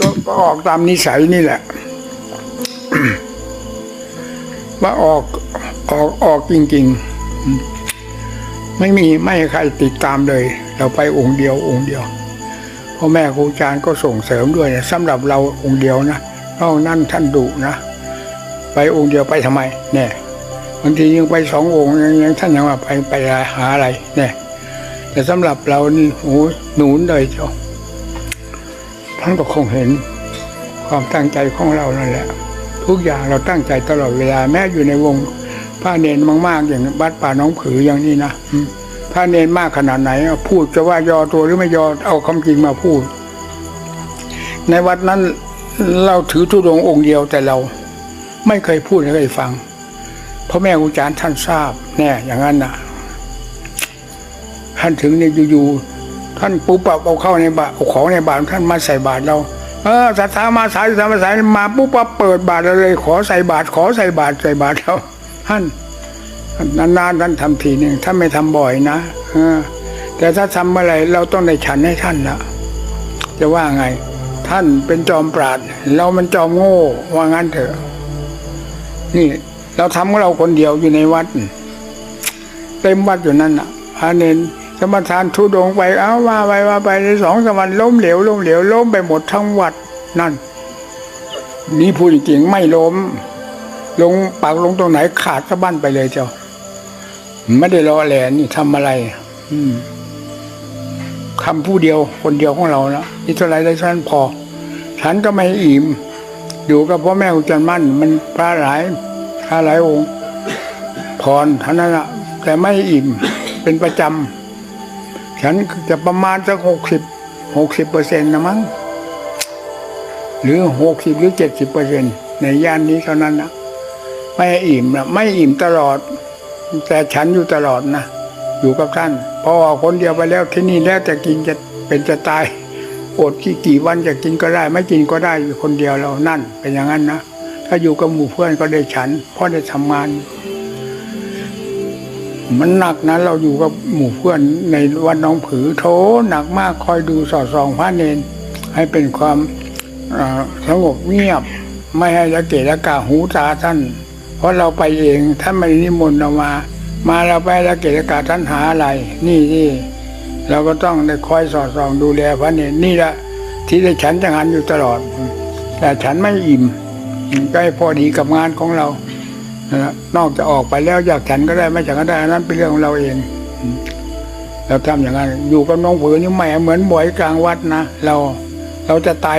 ก็ก็ออกตามนิสัยนี่แหละว่าออกออกออกจริง ๆ ไม่มีไม่ใครติดตามเลย เราไปองค์เดียวองค์เดียวพ่อแม่ครูอาจารย์ก็ส่งเสริมด้วยนะสำหรับเราองค์เดียวนะนอกนั้นท่านดุนะไปองค์เดียวไปทำไมเนี่ยบางทียังไปสององค์ยังยังท่านยังว่าไปไปหาอะไรเนี่ยแต่สำหรับเรานี่โอ้หนุนเลยเจ้า ท่านก็คงเห็นความตั้งใจของเรานั่นแหละ ทุกอย่างเราตั้งใจตลอดเวลาแม้อยู่ในวงพระเนนมาก ๆ อย่างบัดป่าน้องผืออย่างนี้นะอืมพระเนนมากขนาดไหน พูดจะว่ายอตัวหรือไม่ยอเอาคำจริงมาพูด ในวัดนั้นเราถือธุดงองค์เดียวแต่เราไม่เคยพูดให้ใครฟังเพราะแม่ครูอาจารย์ท่านทราบแน่อย่างนั้นนะท่านถึงเนี่ยอยู่ๆ ท่านปุ๊บปับเอาเข้าในบาตรเอาของในบาตรท่านมาใส่บาตรเรา เออศรัทธามาสายศรัทธามาสายมาปุ๊บปับเปิดบาตรเราเลย ขอใส่บาตรขอใส่บาตรใส่บาตรเราท่านนานๆท่านทำทีหนึ่งท่านไม่ทำบ่อยนะเออ แต่ถ้าทำเมื่อไรเราต้องได้ฉันให้ท่านละจะว่าไง ท่านเป็นจอมปราดเรามันจอมโง่ว่างั้นเถอะ นี่ เราทำของเราคนเดียวอยู่ในวัดเต็มวัดอยู่นั่นน่ะพระเนน สมทานทุดงไปเอาว่าไปว่าไปในสองสามวันล้มเหลวล้มเหลวล้มไปหมดทั้งวัดนั่น นี่พูดจริงไม่ล้ม ลงปากลงตรงไหนขาดสะบั้นไปเลยเจ้า ไม่ได้รอแหลนี่ทำอะไร อืมคำผู้เดียวคนเดียวของเรานะนี่เท่าไรได้ฉันพอ ฉันก็ไม่อิ่มอยู่กับพ่อแม่อุจจาร์มั่น มันพระหลายพระหลายองค์พรเท่านั้นละแต่ไม่อิ่มเป็นประจำ ฉันจะประมาณสักหกสิบหกสิบเปอร์เซ็นต์นะมั้งหรือหกสิบหรือเจ็ดสิบเปอร์เซ็นต์ในย่านนี้เท่านั้นนะไม่อิ่มนะไม่อิ่มตลอด แต่ฉันอยู่ตลอดนะอยู่กับท่านพอคนเดียวไปแล้วที่นี่แล้วจะกินจะเป็นจะตายอดกี่กี่วันจะกินก็ได้ ไม่กินก็ได้อยู่คนเดียวเรานั่น เป็นอย่างนั้นนะถ้าอยู่กับหมู่เพื่อนก็ได้ฉันเพราะได้ทำงาน มันหนักนะเราอยู่กับหมู่เพื่อนในวัดน้องผือโถหนักมากคอยดูสอดส่องพระเนนให้เป็นความสงบเงียบ ไม่ให้ละเกะละกาหูตาท่าน เพราะเราไปเองท่านไม่ได้นิมนต์เรามา มาเราไปละเกะละกาท่านหาอะไร นี่นี่เราก็ต้องได้คอยสอดส่องดูแลพระเนนนี่แหละที่ได้ฉันจังหันอยู่ตลอด แต่ฉันไม่อิ่มก็ให้พอดีกับงานของเรา นะนอกจะออกไปแล้วอยากฉันก็ได้ไม่ฉันก็ได้อันนั้นเป็นเรื่องของเราเองเราทำอย่างนั้นอยู่กับน้องผือนี่ไม่เหมือนบ่อยกลางวัดนะเราเราจะตาย